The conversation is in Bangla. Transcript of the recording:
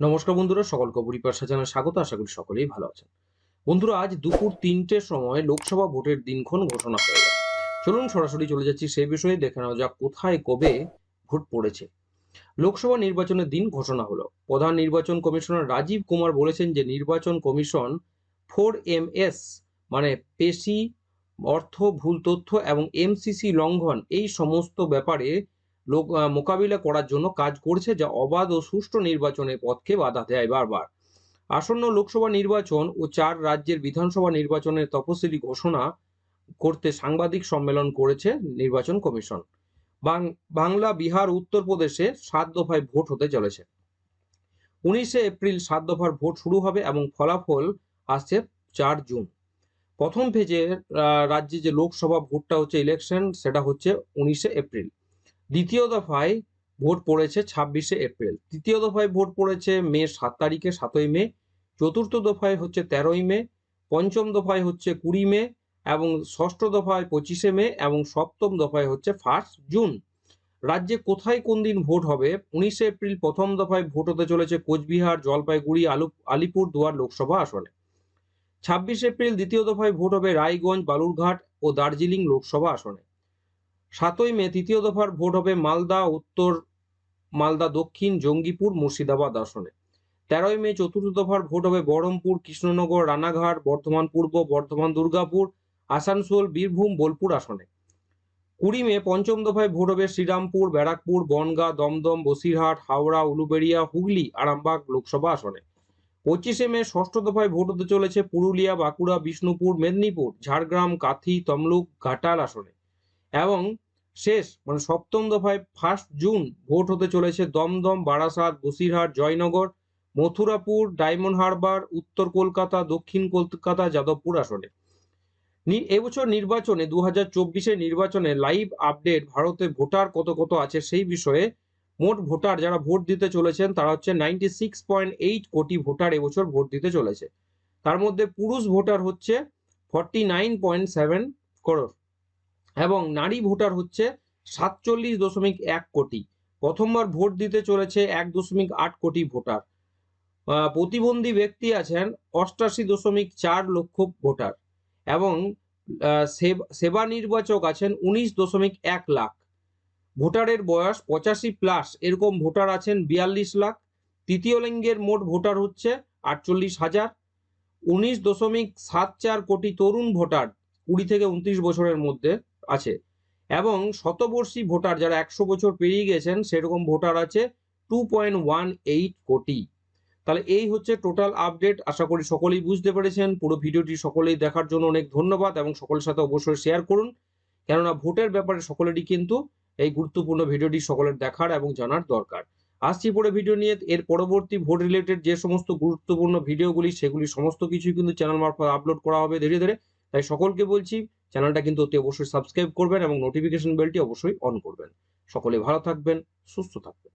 নমস্কার বন্ধুরা, সকলকে পরিবার সাজানো স্বাগত, আশা করি সকলেই ভালো আছেন। বন্ধুরা, আজ দুপুর তিনটের সময় লোকসভা ভোটের দিনক্ষণ ঘোষণা হয়ে গেল। চলুন সরাসরি চলে যাচ্ছি সেই বিষয়ে, দেখে নেওয়া যাক কোথায় কবে ভোট পড়েছে। লোকসভা নির্বাচনের দিন ঘোষণা হলো। প্রধান নির্বাচন কমিশনার রাজীব কুমার বলেছেন যে নির্বাচন কমিশন ফোর এম এস মানে পেশি, অর্থ, ভুল তথ্য এবং এমসিসি লঙ্ঘন, এই সমস্ত ব্যাপারে লোক মোকাবিলা করার জন্য কাজ করছে যা অবাধ ও সুষ্ঠু নির্বাচনের পথকে বাধা দেয় বারবার। আসন্ন লোকসভা নির্বাচন ও চার রাজ্যের বিধানসভা নির্বাচনের তফসিলি ঘোষণা করতে সাংবাদিক সম্মেলন করেছে নির্বাচন কমিশন। বাংলা, বিহার, উত্তরপ্রদেশে সাত দফায় ভোট হতে চলেছে। উনিশে এপ্রিল সাত দফার ভোট শুরু হবে এবং ফলাফল আসছে চার জুন। প্রথম ফেজে রাজ্যে যে লোকসভা ভোটটা হচ্ছে ইলেকশন, সেটা হচ্ছে উনিশে এপ্রিল। দ্বিতীয় দফায় ভোট পড়েছে ছাব্বিশে এপ্রিল। তৃতীয় দফায় ভোট পড়েছে মে সাত তারিখে, সাতই মে। চতুর্থ দফায় হচ্ছে তেরোই মে। পঞ্চম দফায় হচ্ছে কুড়ি মে এবং ষষ্ঠ দফায় পঁচিশে মে এবং সপ্তম দফায় হচ্ছে ফার্স্ট জুন। রাজ্যে কোথায় কোন দিন ভোট হবে? উনিশে এপ্রিল প্রথম দফায় ভোট হতে চলেছে কোচবিহার, জলপাইগুড়ি আলু আলিপুর দুয়ার লোকসভা আসনে। ছাব্বিশে এপ্রিল দ্বিতীয় দফায় ভোট হবে রায়গঞ্জ, বালুরঘাট ও দার্জিলিং লোকসভা আসনে। সাতই মে তৃতীয় দফার ভোট হবে মালদা, উত্তর মালদা, দক্ষিণ জঙ্গিপুর, মুর্শিদাবাদ আসনে। তেরোই মে চতুর্থ দফার ভোট হবে বহরমপুর, কৃষ্ণনগর, রানাঘাট, বর্ধমান পূর্ব, বর্ধমান দুর্গাপুর, আসানসোল, বীরভূম, বোলপুর আসনে। কুড়ি মে পঞ্চম দফায় ভোট হবে শ্রীরামপুর, ব্যারাকপুর, বনগাঁ, দমদম, বসিরহাট, হাওড়া, উলুবেড়িয়া, হুগলি, আরামবাগ লোকসভা আসনে। পঁচিশে মে ষষ্ঠ দফায় ভোট হতে চলেছে পুরুলিয়া, বাঁকুড়া, বিষ্ণুপুর, মেদিনীপুর, ঝাড়গ্রাম, কাথি, তমলুক, ঘাটাল আসনে। এবং শেষ মানে সপ্তম দফায় ফার্স্ট জুন ভোট হতে চলেছে দমদম, বারাসাত, বসিরহাট, জয়নগর, মথুরাপুর ডায়মন্ড হারবার উত্তর কলকাতা, দক্ষিণ কলকাতা, যাদবপুর আসনে। এবছর নির্বাচনে দু হাজার চব্বিশে নির্বাচনে লাইভ আপডেট ভারতে ভোটার কত কত আছে সেই বিষয়ে মোট ভোটার যারা ভোট দিতে চলেছেন তারা হচ্ছে নাইনটি সিক্স পয়েন্ট এইট কোটি ভোটার এবছর ভোট দিতে চলেছে। তার মধ্যে পুরুষ ভোটার হচ্ছে forty nine point seven crore এবং নারী ভোটার হচ্ছে সাতচল্লিশ দশমিক এক কোটি। প্রথমবার ভোট দিতে চলেছে এক দশমিক আট কোটি ভোটার। প্রতিবন্ধী ব্যক্তি আছেন অষ্টাশি দশমিক চার লক্ষ ভোটার এবং সেব- নির্বাচক আছেন উনিশ দশমিক এক লাখ। ভোটারের বয়স পঁচাশি প্লাস, এরকম ভোটার আছেন বিয়াল্লিশ লাখ। তৃতীয় লিঙ্গের মোট ভোটার হচ্ছে আটচল্লিশ হাজার। উনিশ দশমিক সাত চার কোটি তরুণ ভোটার কুড়ি থেকে উনত্রিশ বছরের মধ্যে। আছে। এবং শতবর্ষী ভোটার যারা একশো বছর পেরিয়ে গেছেন, সেরকম ভোটার আছে টু পয়েন্ট ওয়ান এইট কোটি। তাহলে এই হচ্ছে টোটাল আপডেট আশা করি সকলেই বুঝতে পেরেছেন। পুরো ভিডিওটি সকলেই দেখার জন্য অনেক ধন্যবাদ এবং সকলের সাথে অবশ্যই শেয়ার করুন। কেননা ভোটের ব্যাপারে সকলেরই কিন্তু এই গুরুত্বপূর্ণ ভিডিওটি সকলের দেখার এবং জানার দরকার। আসছি পরে ভিডিও নিয়ে। এর পরবর্তী ভোট রিলেটেড যে সমস্ত গুরুত্বপূর্ণ ভিডিওগুলি, সেগুলি সমস্ত কিছুই কিন্তু চ্যানেল মারফত আপলোড করা হবে ধীরে ধীরে। তাই সকলকে বলছি চ্যানেলটা কিন্তু অতি অবশ্যই সাবস্ক্রাইব করবেন এবং নোটিফিকেশন বেলটি অবশ্যই অন করবেন। সকলে ভালো থাকবেন, সুস্থ থাকবেন।